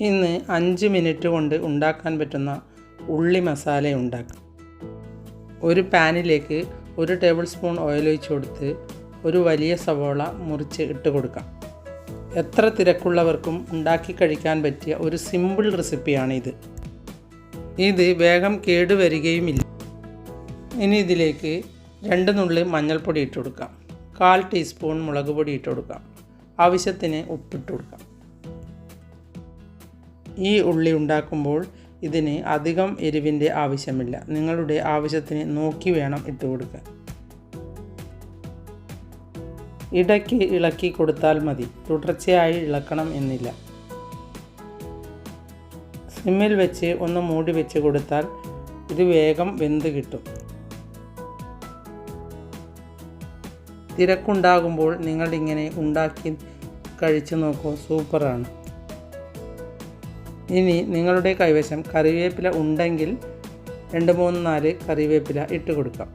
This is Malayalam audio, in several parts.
ഇന്ന് അഞ്ച് മിനിറ്റ് കൊണ്ട് ഉണ്ടാക്കാൻ പറ്റുന്ന ഉള്ളി മസാല ഉണ്ടാക്കാം. ഒരു പാനിലേക്ക് ഒരു ടേബിൾ സ്പൂൺ ഓയിൽ ഒഴിച്ച് കൊടുത്ത് ഒരു വലിയ സവോള മുറിച്ച് ഇട്ട് കൊടുക്കാം. എത്ര തിരക്കുള്ളവർക്കും ഉണ്ടാക്കി കഴിക്കാൻ പറ്റിയ ഒരു സിമ്പിൾ റെസിപ്പിയാണിത്. ഇത് വേഗം കേടുവരികയുമില്ല. ഇനി ഇതിലേക്ക് രണ്ട് നുള്ളി മഞ്ഞൾപ്പൊടി ഇട്ട് കൊടുക്കാം. കാൽ ടീസ്പൂൺ മുളക് പൊടി ഇട്ട് കൊടുക്കാം. ആവശ്യത്തിന് ഉപ്പിട്ട് കൊടുക്കാം. ഈ ഉള്ളി ഉണ്ടാക്കുമ്പോൾ ഇതിന് അധികം എരിവിന്റെ ആവശ്യമില്ല. നിങ്ങളുടെ ആവശ്യത്തിന് നോക്കി വേണം ഇട്ട് കൊടുക്കാൻ. ഇടയ്ക്ക് ഇളക്കി കൊടുത്താൽ മതി. തുടർച്ചയായി ഇളക്കണം എന്നില്ല. സിമ്മിൽ വെച്ച് ഒന്ന് മൂടി വെച്ച് കൊടുത്താൽ ഇത് വേഗം വെന്ത് കിട്ടും. തിരക്കുണ്ടാകുമ്പോൾ നിങ്ങളിങ്ങനെ ഉണ്ടാക്കി കഴിച്ചു നോക്കൂ. സൂപ്പറാണ്. ഇനി നിങ്ങളുടെ കൈവശം കറിവേപ്പില ഉണ്ടെങ്കിൽ രണ്ട് മൂന്ന് നാല് കറിവേപ്പില ഇട്ട് കൊടുക്കാം.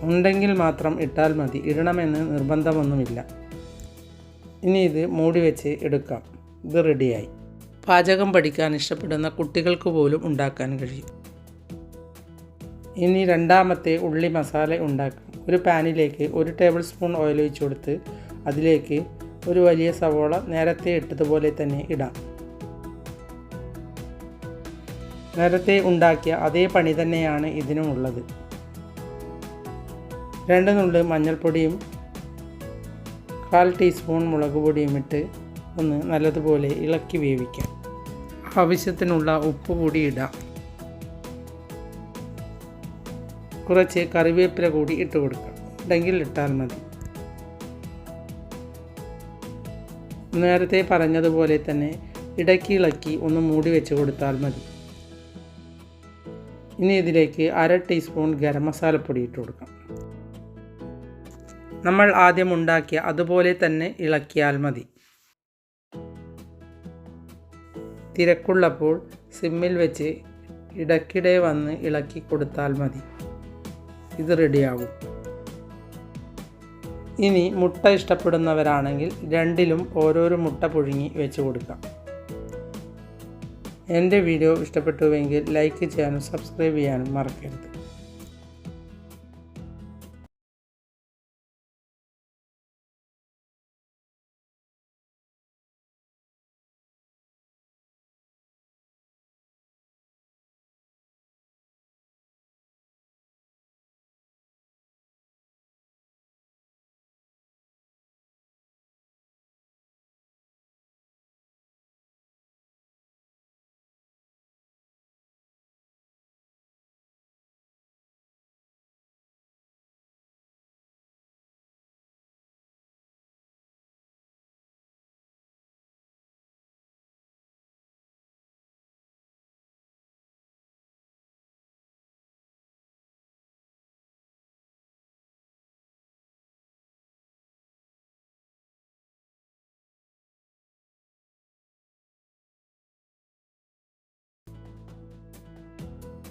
ഉണ്ടെങ്കിൽ മാത്രം ഇട്ടാൽ മതി. ഇടണമെന്ന് നിർബന്ധമൊന്നുമില്ല. ഇനി ഇത് മൂടി വെച്ച് എടുക്കാം. ഇത് റെഡിയായി. പാചകം പഠിക്കാൻ ഇഷ്ടപ്പെടുന്ന കുട്ടികൾക്ക് പോലും ഉണ്ടാക്കാൻ കഴിയും. ഇനി രണ്ടാമത്തെ ഉള്ളി മസാല ഉണ്ടാക്കാം. ഒരു പാനിലേക്ക് ഒരു ടേബിൾ സ്പൂൺ ഓയിൽ ഒഴിച്ചു കൊടുത്ത് അതിലേക്ക് ഒരു വലിയ സവോള നേരത്തെ ഇട്ടതുപോലെ തന്നെ ഇടാം. നേരത്തെ ഉണ്ടാക്കിയ അതേ പണി തന്നെയാണ് ഇതിനുമുള്ളത് രണ്ട് നുള്ളി മഞ്ഞൾപ്പൊടിയും കാൽ ടീസ്പൂൺ മുളക് പൊടിയും ഇട്ട് ഒന്ന് നല്ലതുപോലെ ഇളക്കി വേവിക്കാം. ആവശ്യത്തിനുള്ള ഉപ്പ് കൂടി ഇടാം. കുറച്ച് കറിവേപ്പില കൂടി ഇട്ട് കൊടുക്കാം. ഉണ്ടെങ്കിൽ ഇട്ടാൽ മതി. നേരത്തെ പറഞ്ഞതുപോലെ തന്നെ ഇടക്കിളക്കി ഒന്ന് മൂടി വെച്ച് കൊടുത്താൽ മതി. ഇനി ഇതിലേക്ക് അര ടീസ്പൂൺ ഗരം മസാലപ്പൊടി ഇട്ട് കൊടുക്കാം. നമ്മൾ ആദ്യം ഉണ്ടാക്കിയ അതുപോലെ തന്നെ ഇളക്കിയാൽ മതി. തിരക്കുള്ളപ്പോൾ സിമ്മിൽ വെച്ച് ഇടയ്ക്കിടെ വന്ന് ഇളക്കി കൊടുത്താൽ മതി. ഇത് റെഡിയാകും ഇനി മുട്ട ഇഷ്ടപ്പെടുന്നവരാണെങ്കിൽ രണ്ടിലും ഓരോരോ മുട്ട പുഴുങ്ങി വെച്ച് കൊടുക്കാം. എന്റെ വീഡിയോ ഇഷ്ടപ്പെട്ടുവെങ്കിൽ ലൈക്ക് ചെയ്യാനും സബ്സ്ക്രൈബ് ചെയ്യാനും മറക്കരുത്.